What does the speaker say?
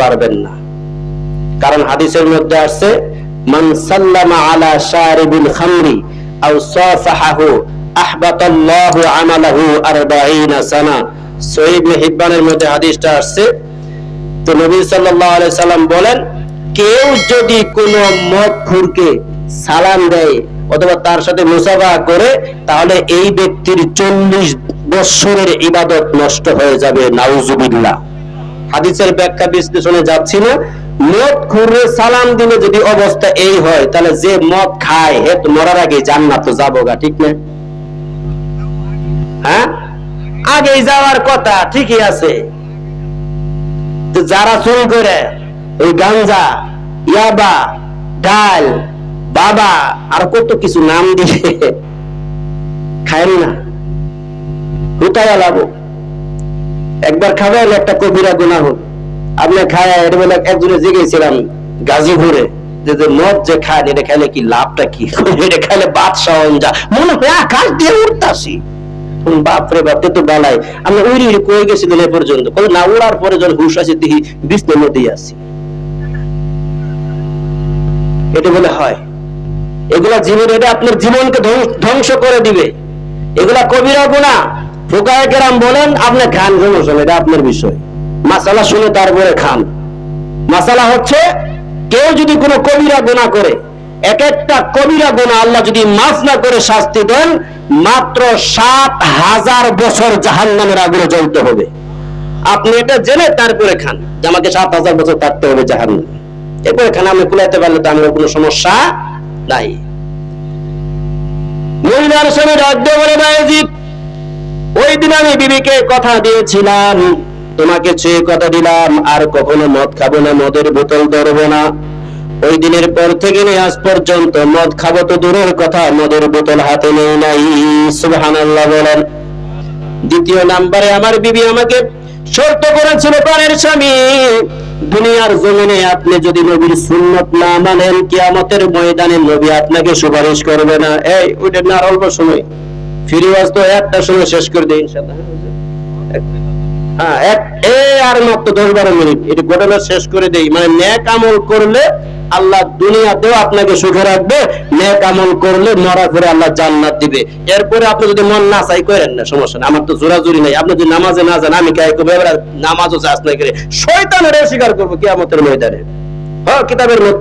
পারবেন না। কারণ হাদিসের মধ্যে আসছে, মান সাল্লামা আলা খামরি আও আহবাতাল্লাহু আমালাহু 40 সানা। সহিহ ইবনে হিব্বানের মধ্যে হাদিসটা আসছে, তো নবী সাল্লাল্লাহু আলাইহি সাল্লাম বলেন, কেউ যদি কোনো মদখুরকে সালাম দেয় অথবা তার সাথে মুসাফা করে, তাহলে এই ব্যক্তির চল্লিশ বৎসরের ইবাদত নষ্ট হয়ে যাবে, নাউজুবিল্লাহ। হাদিসের ব্যাখ্যা বিশ্লেষণে যাচ্ছি না। মদ খুরে সালাম দিলে যদি অবস্থা এই হয়, তাহলে যে মদ খায়, হে তো মরার আগে জান্নাত তো যাব গা, ঠিক না? হ্যাঁ? আগেই যাওয়ার কথা ঠিকই আছে। যারা চুরি করে, ওই গাঞ্জা, ইয়াবা, ডাল, বাবা, আর কত কিছু নাম দিয়ে খায় না। কোথায় লাভ একবার খাবেন একটা কবিরা গুণা হোক। আপনি খায় এটা বলে একজনে জেগেছিলাম গাজীপুরে যে যে মদ যে খায়, এটা খাইলে কি লাভটা কি? এটা খাইলে যা মনে হয় আকাশ দিয়ে উঠতাছি। বাপরে বাপ তো বালাই। আমরা উড়ি উড়ি কয়ে গেছিলেন এ পর্যন্ত। কবে না, উড়ার পরে যখন হুশ আছে দেখি বিষ্ণুর মধ্যেই আছি। এটা বলে হয়। এগুলা জীবন, এটা আপনার জীবনকে ধ্বংস- ধ্বংস করে দিবে। এগুলা কবিরা গুণা ফোকায় কেরাম বলেন আপনি খান সমস্যা নেই, এটা আপনার বিষয়। মাসালা শুনে তারপরে খান। মাসালা হচ্ছে কেউ যদি কোনো কবিরা গুণা করে এক একটা কবিরা গুণা আল্লাহ যদি মাফ না করে শাস্তি দেন মাত্র সাত হাজার বছর জাহান নামের জ্বলতে হবে। আপনি এটা জেনে তারপরে খান যে আমাকে সাত হাজার বছর থাকতে হবে জাহান নামে এরপরে খান আমি কুলাইতে পারলে তো আমার কোনো সমস্যা নাই। মহিলার সঙ্গে রাজ্য বলে বায়েজিদ ওই দিন আমি বিবিকে কথা দিয়েছিলাম। তোমাকে চেয়ে কথা দিলাম, আর কখনো মদ খাব না, মদের বোতল ধরবো না। ওই দিনের পর থেকে নিয়ে আজ পর্যন্ত মদ খাব তো দূরের কথা, মদের বোতল হাতে নেই নাই। সুবহানাল্লাহ বলেন। দ্বিতীয় নাম্বারে আমার বিবি আমাকে শর্ত করেছিল, পরের স্বামী, দুনিয়ার জমিনে আপনি যদি নবীর সুন্নত না মানেন, কিয়ামতের ময়দানে নবী আপনাকে সুপারিশ করবে না। এই, ওইটা না, অল্প সময়। ফিরে তো একটা সময় শেষ করে দেয় হ্যাঁ মানে আল্লাহ দুনিয়াতেও আপনাকে সুখে রাখবে আমল করলে মরা করে আল্লাহ জান্নাত দিবে। এরপরে আপনি যদি মন না চাই করেন না, সমস্যা নেই। আমার তো জোরাজুরি নাই। আপনি যদি নামাজে না যান, আমি কাই করব এবার নামাজও চাষ নাই করে। শয়তানের স্বীকার করব কিয়ামতের ময়দানে। হ্যাঁ কিতাবের মধ্যে